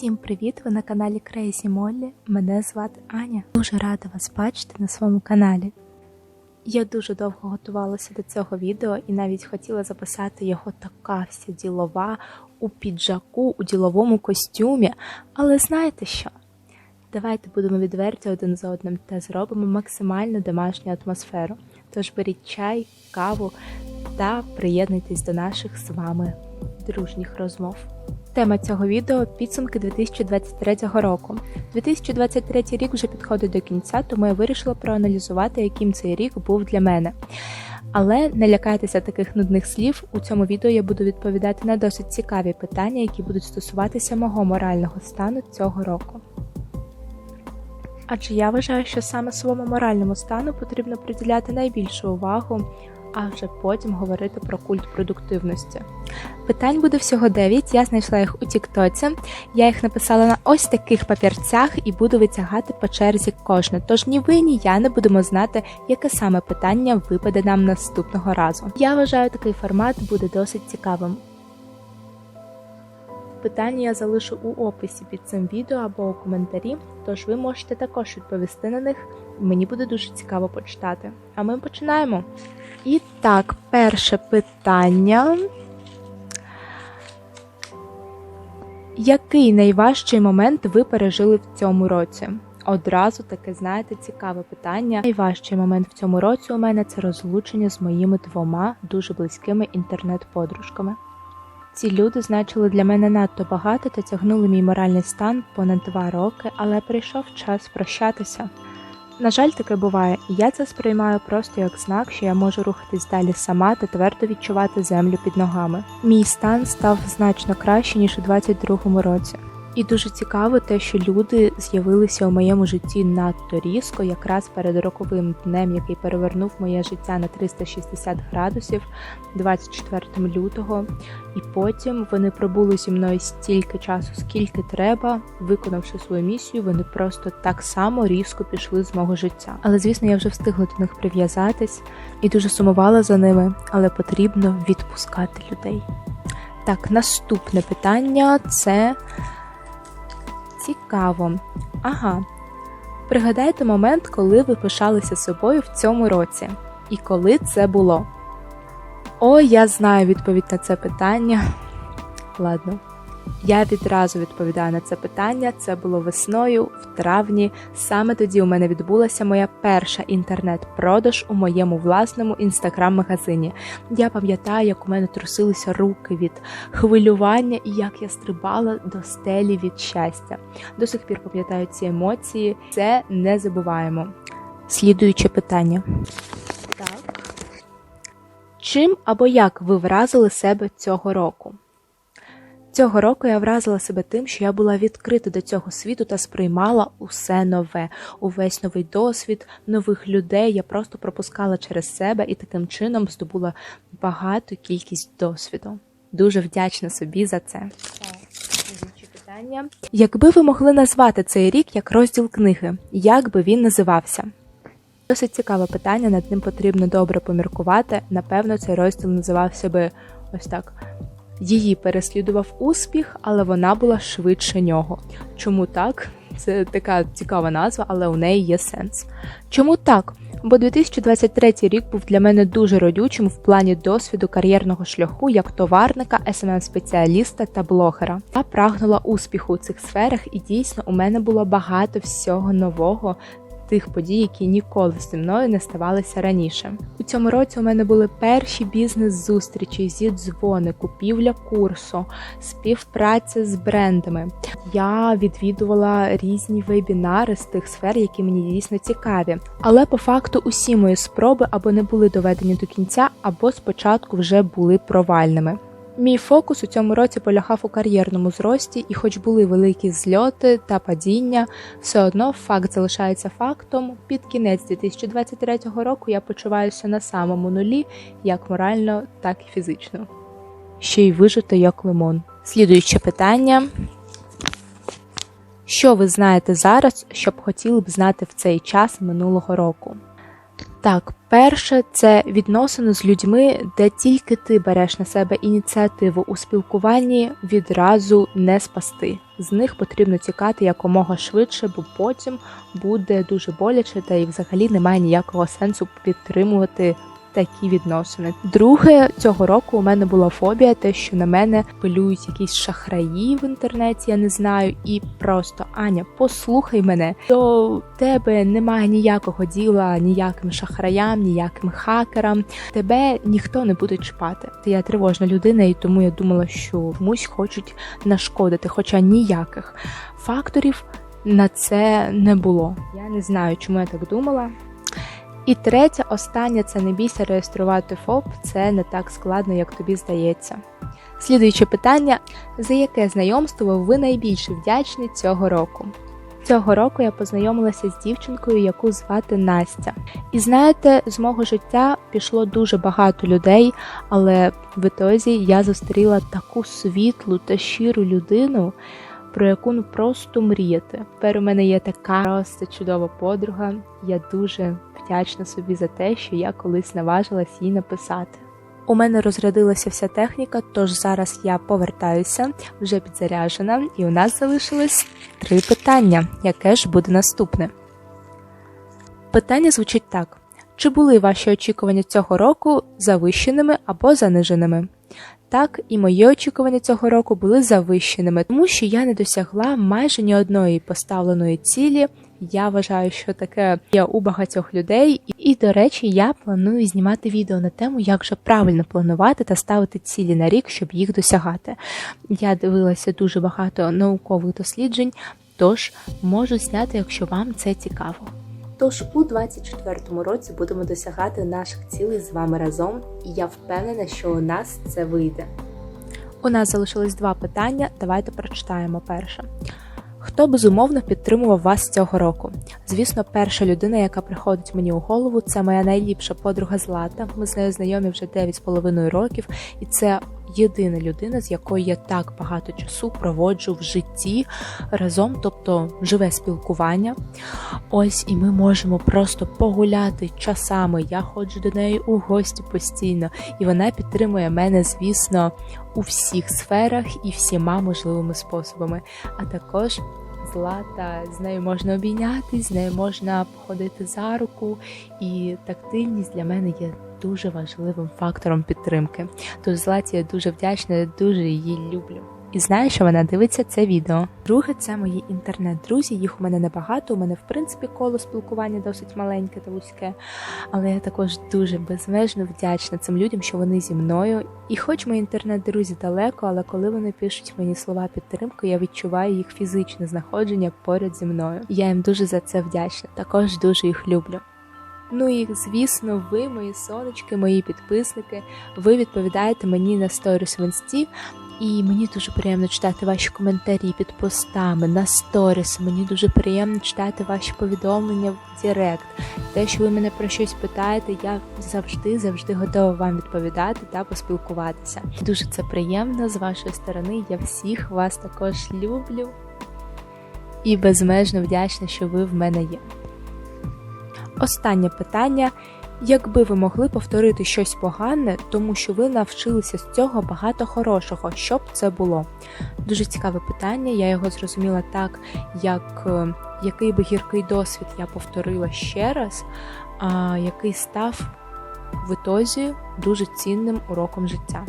Всім привіт! Ви на каналі Crazy Molly. Мене звати Аня. Дуже рада вас бачити на своєму каналі. Я дуже довго готувалася до цього відео і навіть хотіла записати його така вся ділова у піджаку, у діловому костюмі. Але знаєте що? Давайте будемо відверті один за одним та зробимо максимально домашню атмосферу. Тож беріть чай, каву та приєднуйтесь до наших з вами дружніх розмов. Тема цього відео підсумки 2023 року. 2023 рік вже підходить до кінця, тому я вирішила проаналізувати, яким цей рік був для мене. Але не лякайтеся таких нудних слів. У цьому відео я буду відповідати на досить цікаві питання, які будуть стосуватися мого морального стану цього року. Адже я вважаю, що саме своєму моральному стану потрібно приділяти найбільшу увагу, а вже потім говорити про культ продуктивності. Питань буде всього 9, я знайшла їх у Тіктоці. Я їх написала на ось таких папірцях і буду витягати по черзі кожне. Тож ні ви, ні я не будемо знати, яке саме питання випаде нам наступного разу. Я вважаю, такий формат буде досить цікавим. Питання я залишу у описі під цим відео або у коментарі, тож ви можете також відповісти на них. Мені буде дуже цікаво почитати. А ми починаємо. І так, перше питання. Який найважчий момент ви пережили в цьому році? Одразу таке, знаєте, цікаве питання. Найважчий момент в цьому році у мене це розлучення з моїми двома дуже близькими інтернет-подружками. Ці люди значили для мене надто багато та тягнули мій моральний стан понад два роки, але прийшов час прощатися. На жаль, таке буває, і я це сприймаю просто як знак, що я можу рухатись далі сама та твердо відчувати землю під ногами. Мій стан став значно краще ніж у 22-му році. І дуже цікаво те, що люди з'явилися у моєму житті надто різко, якраз перед роковим днем, який перевернув моє життя на 360 градусів 24 лютого. І потім вони пробули зі мною стільки часу, скільки треба, виконавши свою місію, вони просто так само різко пішли з мого життя. Але звісно, я вже встигла до них прив'язатись і дуже сумувала за ними, але потрібно відпускати людей. Так, наступне питання це. Цікаво. Ага. Пригадайте момент, коли ви пишалися собою в цьому році. І коли це було? О, я знаю відповідь на це питання. Ладно. Я відразу відповідаю на це питання. Це було весною, в травні. Саме тоді у мене відбулася моя перша інтернет-продаж у моєму власному інстаграм-магазині. Я пам'ятаю, як у мене трусилися руки від хвилювання і як я стрибала до стелі від щастя. До сих пір пам'ятаю ці емоції. Це не забуваємо. Слідуюче питання. Так. Чим або як ви вразили себе цього року? Цього року я вразила себе тим, що я була відкрита до цього світу та сприймала усе нове, увесь новий досвід, нових людей. Я просто пропускала через себе і таким чином здобула багату кількість досвіду. Дуже вдячна собі за це. Якби ви могли назвати цей рік як розділ книги, як би він називався? Досить цікаве питання, над ним потрібно добре поміркувати. Напевно, цей розділ називався би ось так. Її переслідував успіх, але вона була швидше нього. Чому так? Це така цікава назва, але у неї є сенс. Чому так? Бо 2023 рік був для мене дуже родючим в плані досвіду кар'єрного шляху як товарника, smm спеціаліста та блогера. Я прагнула успіху у цих сферах, і дійсно у мене було багато всього нового тих подій, які ніколи зі мною не ставалися раніше. У цьому році у мене були перші бізнес-зустрічі, зі дзвони, купівля курсу, співпраця з брендами. Я відвідувала різні вебінари з тих сфер, які мені дійсно цікаві. Але по факту усі мої спроби або не були доведені до кінця, або спочатку вже були провальними. Мій фокус у цьому році полягав у кар'єрному зрості, і, хоч були великі зльоти та падіння, все одно факт залишається фактом. Під кінець 2023 року я почуваюся на самому нулі, як морально, так і фізично. Ще й вижити як лимон. Слідуюче питання. Що ви знаєте зараз, що б хотіли б знати в цей час минулого року? Так, перше це відносини з людьми, де тільки ти береш на себе ініціативу у спілкуванні відразу не спасти. з них потрібно тікати якомога швидше, бо потім буде дуже боляче, та і взагалі немає ніякого сенсу підтримувати такі відносини. Друге, цього року у мене була фобія, те, що на мене пилюють якісь шахраї в інтернеті, я не знаю, і просто Аня, послухай мене, до тебе немає ніякого діла, ніяким шахраям, ніяким хакерам. Тебе ніхто не буде чіпати. Я тривожна людина, і тому я думала, що комусь хочуть нашкодити, хоча ніяких факторів на це не було. Я не знаю, чому я так думала. І третє, останнє це не бійся реєструвати ФОП, це не так складно, як тобі здається. Слідуюче питання: за яке знайомство ви найбільше вдячні цього року? Цього року я познайомилася з дівчинкою, яку звати Настя. І знаєте, з мого життя пішло дуже багато людей, але в ітозі я зустріла таку світлу та щиру людину, про яку ну просто мріяти. Тепер у мене є така просто чудова подруга. Я дуже вдячна собі за те, що я колись наважилась їй написати. У мене розрядилася вся техніка, тож зараз я повертаюся, вже підзаряджена, і у нас залишилось три питання. Яке ж буде наступне? Питання звучить так: чи були ваші очікування цього року завищеними або заниженими? Так, і мої очікування цього року були завищеними, тому що я не досягла майже ні одної поставленої цілі. Я вважаю, що таке є у багатьох людей, і, до речі, я планую знімати відео на тему, як же правильно планувати та ставити цілі на рік, щоб їх досягати. Я дивилася дуже багато наукових досліджень, тож можу зняти, якщо вам це цікаво. Тож у 24-му році будемо досягати наших цілей з вами разом, і я впевнена, що у нас це вийде. У нас залишилось два питання. Давайте прочитаємо перше. Хто безумовно підтримував вас цього року? Звісно, перша людина, яка приходить мені у голову, це моя найліпша подруга Злата. Ми з нею знайомі вже 9,5 років, і це єдина людина, з якою я так багато часу проводжу в житті разом, тобто живе спілкування. Ось і ми можемо просто погуляти часами. Я ходжу до неї у гості постійно, і вона підтримує мене, звісно, у всіх сферах і всіма можливими способами. А також злата, з нею можна обійнятись, з нею можна походити за руку, і тактильність для мене є дуже важливим фактором підтримки. Тож Златі я дуже вдячна, дуже її люблю. І знаю, що вона дивиться це відео. Друге, це мої інтернет-друзі. Їх у мене небагато. У мене, в принципі, коло спілкування досить маленьке та вузьке. Але я також дуже безмежно вдячна цим людям, що вони зі мною. І хоч мої інтернет-друзі далеко, але коли вони пишуть мені слова підтримки, я відчуваю їх фізичне знаходження поряд зі мною. Я їм дуже за це вдячна. Також дуже їх люблю. Ну і звісно, ви, мої сонечки, мої підписники, ви відповідаєте мені на сторіс в інсті. І мені дуже приємно читати ваші коментарі під постами на сторіс. Мені дуже приємно читати ваші повідомлення в Директ. Те, що ви мене про щось питаєте, я завжди завжди готова вам відповідати та поспілкуватися. Дуже це приємно з вашої сторони. Я всіх вас також люблю і безмежно вдячна, що ви в мене є. Останнє питання. Якби ви могли повторити щось погане, тому що ви навчилися з цього багато хорошого, що б це було? Дуже цікаве питання. Я його зрозуміла так, як е, який би гіркий досвід я повторила ще раз, а який став в ітозі дуже цінним уроком життя.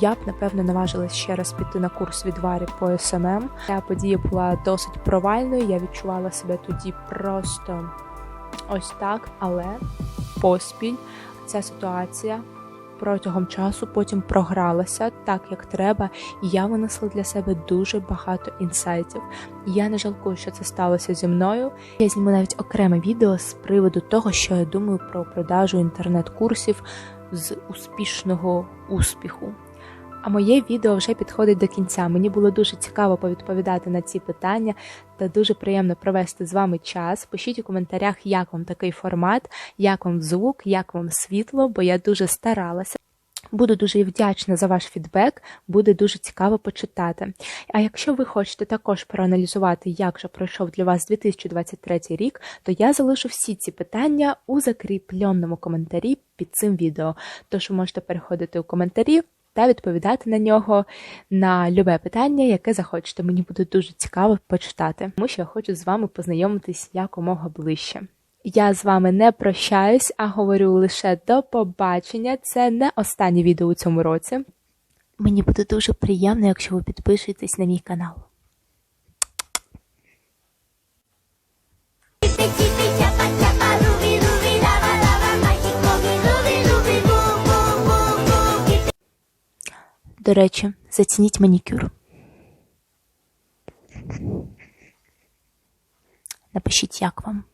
Я б, напевно, наважилась ще раз піти на курс відварі по СММ. Ця подія була досить провальною, я відчувала себе тоді просто ось так, але поспіль ця ситуація протягом часу потім програлася так, як треба, і я винесла для себе дуже багато інсайтів. Я не жалкую, що це сталося зі мною. Я зніму навіть окреме відео з приводу того, що я думаю про продажу інтернет-курсів з успішного успіху. А моє відео вже підходить до кінця. Мені було дуже цікаво повідповідати на ці питання та дуже приємно провести з вами час. Пишіть у коментарях, як вам такий формат, як вам звук, як вам світло, бо я дуже старалася. Буду дуже вдячна за ваш фідбек, буде дуже цікаво почитати. А якщо ви хочете також проаналізувати, як же пройшов для вас 2023 рік, то я залишу всі ці питання у закріпленому коментарі під цим відео. Тож ви можете переходити у коментарі та відповідати на нього на любе питання, яке захочете. Мені буде дуже цікаво почитати, тому що я хочу з вами познайомитись якомога ближче. Я з вами не прощаюсь, а говорю лише до побачення. Це не останнє відео у цьому році. Мені буде дуже приємно, якщо ви підпишетесь на мій канал. До речі, зацініть манікюр. Напишіть, як вам.